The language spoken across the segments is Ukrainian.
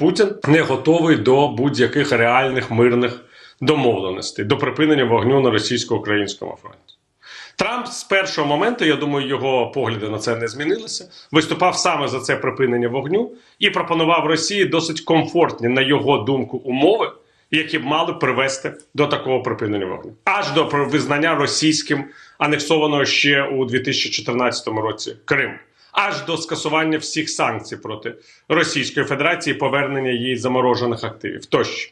Путін не готовий до будь-яких реальних мирних домовленостей, до припинення вогню на російсько-українському фронті. Трамп з першого моменту, я думаю, його погляди на це не змінилися. Виступав саме за це припинення вогню і пропонував Росії досить комфортні, на його думку, умови, які б мали привести до такого припинення вогню, аж до визнання російським анексованого ще у 2014 році Крим, аж до скасування всіх санкцій проти Російської Федерації, повернення їй заморожених активів тощо.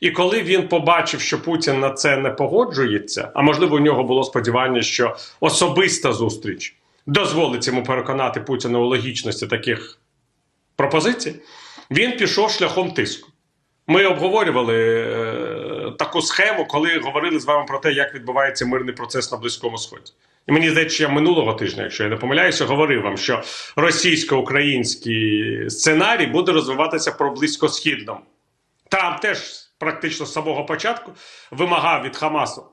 І коли він побачив, що Путін на це не погоджується, а можливо, у нього було сподівання, що особиста зустріч дозволить йому переконати Путіна у логічності таких пропозицій, він пішов шляхом тиску. Ми обговорювали е, таку схему, коли говорили з вами про те, як відбувається мирний процес на Близькому Сході. І мені здається, я минулого тижня, якщо я не помиляюся, говорив вам, що російсько-український сценарій буде розвиватися про близькосхідному. Трамп теж практично з самого початку вимагав від Хамасу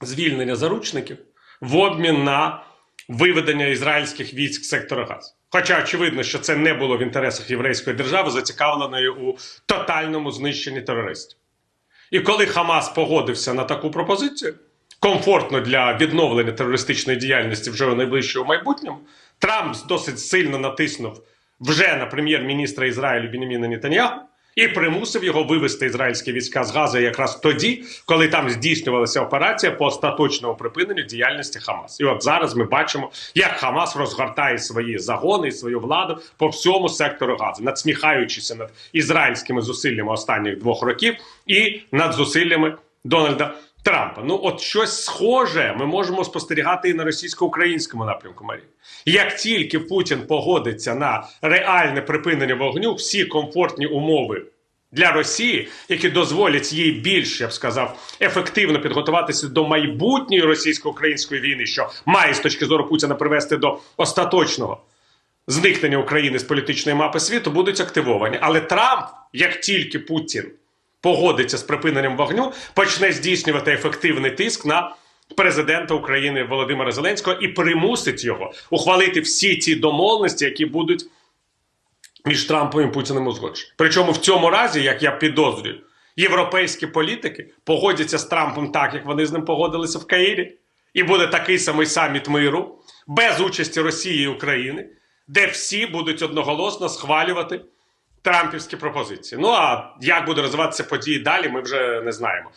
звільнення заручників в обмін на виведення ізраїльських військ сектора Газу. Хоча очевидно, що це не було в інтересах єврейської держави, зацікавленої у тотальному знищенні терористів. І коли Хамас погодився на таку пропозицію, комфортно для відновлення терористичної діяльності вже у найближчому майбутньому, Трамп досить сильно натиснув вже на прем'єр-міністра Ізраїлю Беніміна Нетаньяху і примусив його вивести ізраїльські війська з Гази якраз тоді, коли там здійснювалася операція по остаточному припиненню діяльності Хамас. І от зараз ми бачимо, як Хамас розгортає свої загони і свою владу по всьому сектору Гази, надсміхаючися над ізраїльськими зусиллями останніх двох років і над зусиллями Дональда. Трампа, ну от щось схоже ми можемо спостерігати і на російсько-українському напрямку Марії. Як тільки Путін погодиться на реальне припинення вогню, всі комфортні умови для Росії, які дозволять їй більш, я б сказав, ефективно підготуватися до майбутньої російсько-української війни, що має з точки зору Путіна привести до остаточного зникнення України з політичної мапи світу, будуть активовані. Але Трамп, як тільки Путін погодиться з припиненням вогню, почне здійснювати ефективний тиск на президента України Володимира Зеленського і примусить його ухвалити всі ті домовленості, які будуть між Трампом і Путіним узгоджені. Причому в цьому разі, як я підозрюю, європейські політики погодяться з Трампом так, як вони з ним погодилися в Каїрі, і буде такий самий саміт миру без участі Росії і України, де всі будуть одноголосно схвалювати трампівські пропозиції. Ну а як буде розвиватися події далі, ми вже не знаємо.